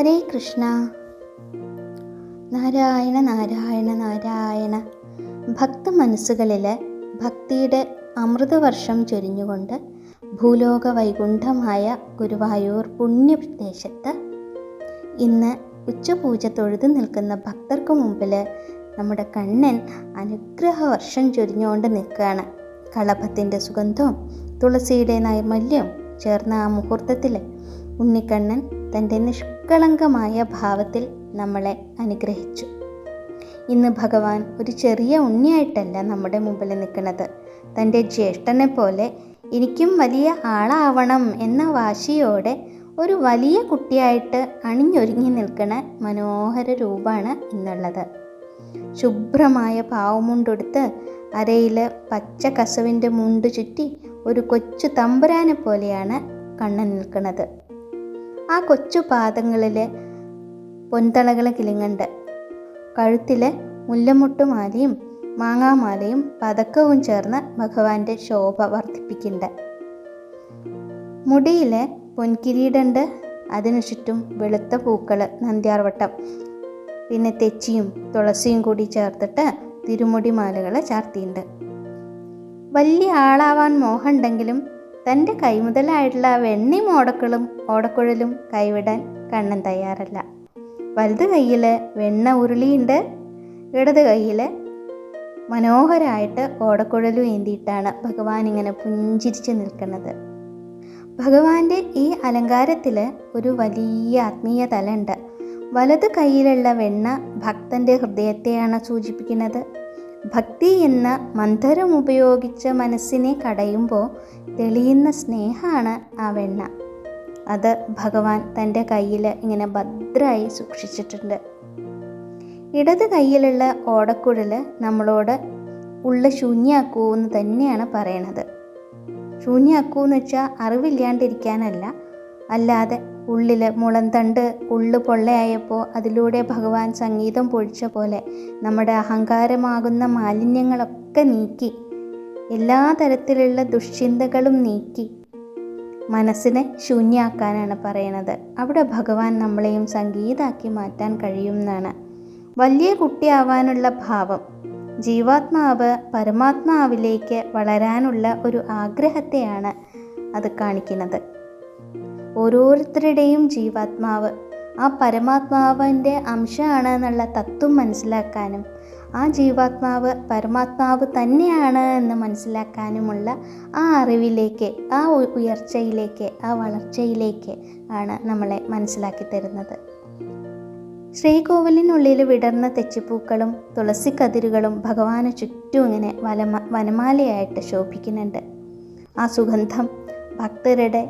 ഹരേ കൃഷ്ണ. നാരായണ നാരായണ നാരായണ. ഭക്ത മനസ്സുകളിൽ ഭക്തിയുടെ അമൃതവർഷം ചൊരിഞ്ഞുകൊണ്ട് ഭൂലോക വൈകുണ്ഠമായ ഗുരുവായൂർ പുണ്യദേശത്ത് ഇന്ന് ഉച്ചപൂജ തൊഴുതു നിൽക്കുന്ന ഭക്തർക്ക് മുമ്പിൽ നമ്മുടെ കണ്ണൻ അനുഗ്രഹവർഷം ചൊരിഞ്ഞുകൊണ്ട് നിൽക്കുകയാണ്. കളഭത്തിന്റെ സുഗന്ധവും തുളസിയുടെ നൈർമല്യവും ചേർന്ന ആ മുഹൂർത്തത്തിൽ ഉണ്ണിക്കണ്ണൻ തന്റെ നിഷ്കളങ്കമായ ഭാവത്തിൽ നമ്മളെ അനുഗ്രഹിച്ചു. ഇന്ന് ഭഗവാൻ ഒരു ചെറിയ ഉണ്ണിയായിട്ടല്ല നമ്മുടെ മുമ്പിൽ നിൽക്കുന്നത്. തന്റെ ജ്യേഷ്ഠനെ പോലെ എനിക്കും വലിയ ആളാവണം എന്ന വാശിയോടെ ഒരു വലിയ കുട്ടിയായിട്ട് അണിഞ്ഞൊരുങ്ങി നിൽക്കുന്ന മനോഹര രൂപമാണ് ഇന്നുള്ളത്. ശുഭ്രമായ പാവമുണ്ടെടുത്ത് അരയിൽ പച്ച കസവിന്റെ മുണ്ട് ചുറ്റി ഒരു കൊച്ചു തമ്പുരാനെ പോലെയാണ് കണ്ണൻ നിൽക്കുന്നത്. ആ കൊച്ചു പാദങ്ങളിൽ പൊൻതളകൾ കിളിങ്ങണ്ട്. കഴുത്തിലെ മുല്ലമുട്ടുമാലയും മാങ്ങാമാലയും പതക്കവും ചേർന്ന് ഭഗവാന്റെ ശോഭ വർദ്ധിപ്പിക്കുന്നുണ്ട് മുടിയിലെ പൊൻകിരീടണ്ട് അതിനു ചുറ്റും വെളുത്ത പൂക്കൾ നന്ദ്യാർവട്ടം. പിന്നെ തെച്ചിയും തുളസിയും കൂടി ചേർത്തിട്ട് തിരുമുടി മാലകൾ വലിയ ആളാവാൻ മോഹമുണ്ടെങ്കിലും തന്റെ കൈമുതലായിട്ടുള്ള വെണ്ണയും ഓടക്കളും ഓടക്കുഴലും കൈവിടാൻ കണ്ണൻ തയ്യാറല്ല. വലത് കയ്യിൽ വെണ്ണ ഉരുളിയുണ്ട് ഇടത് കയ്യിൽ മനോഹരമായിട്ട് ഓടക്കുഴലും ഏന്തിയിട്ടാണ് ഭഗവാൻ ഇങ്ങനെ പുഞ്ചിരിച്ച് നിൽക്കുന്നത്. ഭഗവാന്റെ ഈ അലങ്കാരത്തിൽ ഒരു വലിയ ആത്മീയ തലമുണ്ട് വലത് കയ്യിലുള്ള വെണ്ണ ഭക്തന്റെ ഹൃദയത്തെയാണ് സൂചിപ്പിക്കുന്നത്. ഭക്തി എന്ന മന്ധരം ഉപയോഗിച്ച് മനസ്സിനെ കടയുമ്പോൾ തെളിയുന്ന സ്നേഹമാണ് ആ വെണ്ണ. അത് ഭഗവാൻ തന്റെ കയ്യിൽ ഇങ്ങനെ ഭദ്രമായി സൂക്ഷിച്ചിട്ടുണ്ട്. ഇടത് കയ്യിലുള്ള ഓടക്കുഴൽ നമ്മളോട് ഉള്ള ശൂന്യാക്കൂ എന്ന് തന്നെയാണ് പറയണത്. ശൂന്യാക്കൂ എന്ന് വെച്ചാൽ അറിവില്ലാണ്ടിരിക്കാനല്ല അല്ലാതെ ഉള്ളിൽ മുളന്തണ്ട് ഉള്ളു പൊള്ളയായപ്പോൾ അതിലൂടെ ഭഗവാൻ സംഗീതം പൊഴിച്ച പോലെ നമ്മുടെ അഹങ്കാരമാകുന്ന മാലിന്യങ്ങളൊക്കെ നീക്കി എല്ലാ തരത്തിലുള്ള ദുഷ്ചിന്തകളും നീക്കി മനസ്സിനെ ശൂന്യാക്കാനാണ് പറയണത്. അവിടെ ഭഗവാൻ നമ്മളെയും സംഗീതാക്കി മാറ്റാൻ കഴിയുമെന്നാണ്. വലിയ കുട്ടിയാവാനുള്ള ഭാവം ജീവാത്മാവ് പരമാത്മാവിലേക്ക് വളരാനുള്ള ഒരു ആഗ്രഹത്തെയാണ് അത് കാണിക്കുന്നത്. ഓരോരുത്തരുടെയും ജീവാത്മാവ്. ആ പരമാത്മാവിന്റെ അംശമാണ് എന്നുള്ള തത്വം മനസ്സിലാക്കാനും ആ ജീവാത്മാവ് പരമാത്മാവ് തന്നെയാണ് എന്ന് മനസ്സിലാക്കാനുമുള്ള ആ അറിവിലേക്ക് ആ ഉയർച്ചയിലേക്ക് ആ വളർച്ചയിലേക്ക് ആണ് നമ്മളെ മനസ്സിലാക്കി തരുന്നത്. ശ്രീകോവിലിനുള്ളിൽ വിടർന്ന തെച്ചിപ്പൂക്കളും തുളസി കതിരുകളും ഭഗവാന് ചുറ്റും ഇങ്ങനെ വനമ വനമാലയായിട്ട് ശോഭിക്കുന്നുണ്ട്. ആ സുഗന്ധം ഭക്തരുടെ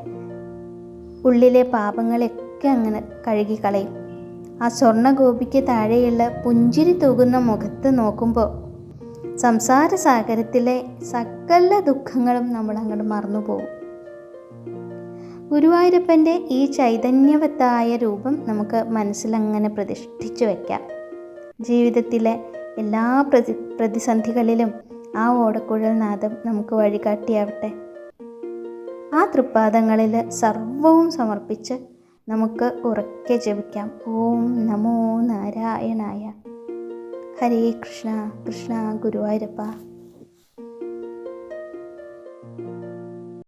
ഉള്ളിലെ പാപങ്ങളെയൊക്കെ അങ്ങനെ കഴുകിക്കളയും. ആ സ്വർണഗോപിക്ക് താഴെയുള്ള പുഞ്ചിരി തൂകുന്ന മുഖത്ത് നോക്കുമ്പോൾ സംസാര സാഗരത്തിലെ സകല ദുഃഖങ്ങളും നമ്മൾ അങ്ങോട്ട് മറന്നുപോകും. ഗുരുവായൂരപ്പന്റെ ഈ ചൈതന്യവത്തായ രൂപം നമുക്ക് മനസ്സിലങ്ങനെ പ്രതിഷ്ഠിച്ചു വയ്ക്കാം ജീവിതത്തിലെ എല്ലാ പ്രതി പ്രതിസന്ധികളിലും ആ ഓടക്കുഴൽ നാദം നമുക്ക് വഴികാട്ടിയാവട്ടെ. ആ തൃപ്പാദങ്ങളിൽ സർവവും സമർപ്പിച്ച് നമുക്ക് ഉറക്കെ ജപിക്കാം. ഓം നമോ നാരായണായ. ഹരേ കൃഷ്ണ കൃഷ്ണ ഗുരുവായൂരപ്പ.